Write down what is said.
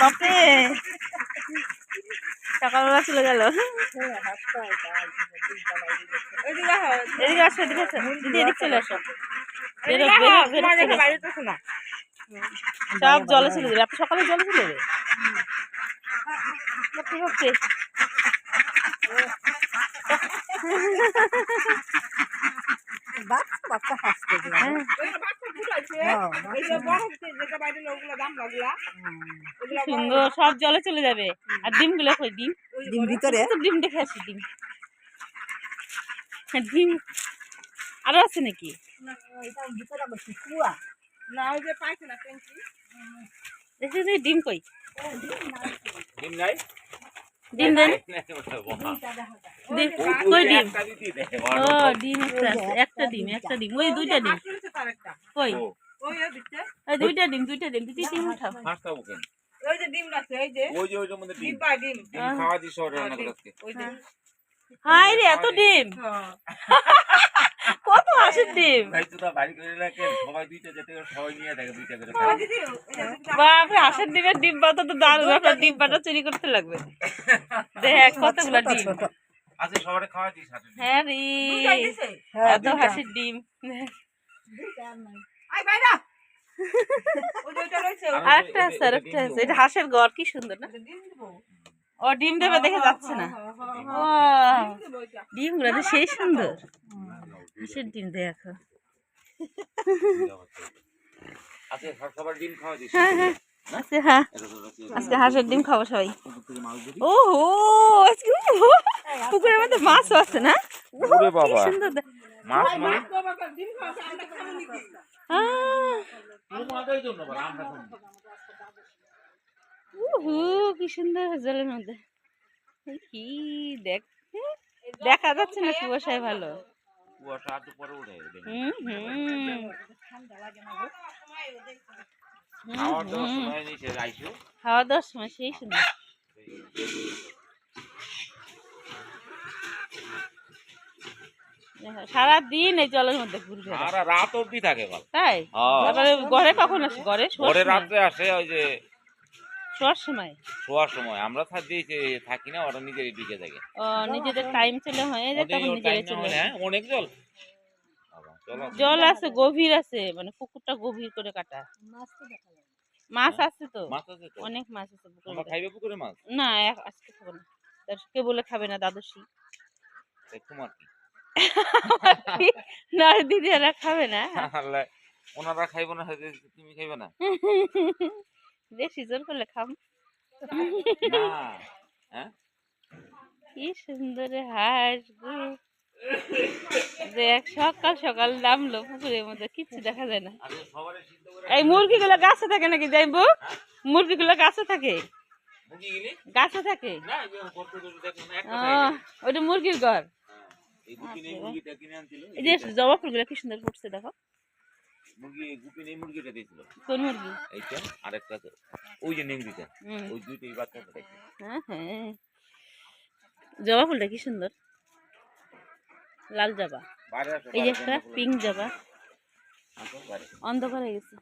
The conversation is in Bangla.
বাপরে। সকালবেলা চলে গেল। এদিকে আসো এদিকে আসো। দিদি এদিক চলে আসো। সব জলে চলে যাবে আপনি সকালে জলে চলে যাবে বাচ্চা বাচ্চা হাসতে সুন্দর সব জলে চলে যাবে। আর ডিমগুলো কই ডিম? ডিম ভিতরে? তো ডিম দেখে আসি ডিম। ডিম আরও আছে নাকি? দেখি ডিম কই? ডিম নাই। ডিম দেন কই ডিম? একটা ও ডিম একটা ডিম একটা ডিম। ওই দুইটা ডিম। কই? দুইটা। ডিম দুইটা ডিম দুইটা ডিম উঠাও। ফার্স্ট খাব কেন? ওই যে ডিম আছে এই যে ওই যে ওইটার মধ্যে ডিম। ডিব্বা ডিম। ডিম খাওয়া দিস ওরে রান্না করে ওই যে। হাই রে এত ডিম। হ্যাঁ। কত হাঁসের ডিম। ভাই তো তা বাড়ি করে সবাই দুইটা যেতে সবাই নিয়ে দুইটা করে বাপরে হাঁসের ডিমের ডিম পাতা তো দারুণ আপনার ডিম। পাতা চুরি করতে লাগবে। দেখ কতগুলো ডিম। আচ্ছা, সবারে খাওয়া দিস হ্যাঁ রে দিছে? হ্যাঁ এত হাসির ডিম। আরেকটা আছে আরেকটা আছে এটা হাঁসের ঘর কি সুন্দর না? ডিম ও ডিম দেবে দেখে যাচ্ছে না। ও ডিম দেবো গুলো তো সেই সুন্দর। হাঁসের ডিম দেখো। আচ্ছা। হ্যাঁ হ্যাঁ। আজকে হ্যাঁ। আজকে হাঁসের ডিম খাব সবাই। মাছ ও হো আজকে পুকুরের মধ্যে মাছও আছে না? ওরে কি বাবা। সুন্দর মাছ মানে? কি সুন্দর জলের মধ্যে। কি দেখ দেখা যাচ্ছে না কুয়াশায় ভালো। খাওয়া দাওয়ার সময় সেই সুন্দর। এই জলের মধ্যে ঘুরবে সারা রাত অবধি থাকে বল। তাই। তারপরে ঘরে কখন আসে? ঘরে আসে ওই যে শোয়ার সময়? শোয়ার সময়। আমরা থাকি থাকি না ওরা থাকে ও নিজেদের টাইম চলে হয়ে যায় তখন চলে হ্যাঁ, অনেক জল। জল আছে। গভীর আছে মানে পুকুরটা গভীর করে কাটা। মাছ আছে তো। মাছ আছে তো? অনেক মাছ আছে পুকুরের খাইবে পুকুরে মাছ? না এক- আজকে খাব না। কে বলে খাবে না দাদুসি তোমার কি? দিদি খাবে না? ওনারা খাইবো না তুমি খাইবে না। বেশি জোর করলে খাম। হ্যাঁ? কি সুন্দর হাঁস গো। দেখ সকাল সকাল নামলো পুকুরের মধ্যে কিচ্ছু দেখা যায় না। এই মুরগিগুলো গাছে থাকে নাকি যাইবো মুরগিগুলো গাছে থাকে। গাছে থাকে। ওটা মুরগির ঘর। হ্যাঁ, এই যে জবা ফুলগুলো কি সুন্দর ফুটছে দেখো। মুরগি গুপিন এই মুরগিটা দিয়েছিল। কোন মুরগি? এইটা আরেকটা ওই যে নেংরিটা ওই দুইটাই বাচ্চা ফোটাইছে হ্যাঁ হ্যাঁ। জবা ফুলটা কি সুন্দর। লাল জবা। এই যে একটা পিঙ্ক জবা। অন্ধকার হয়ে গেছে।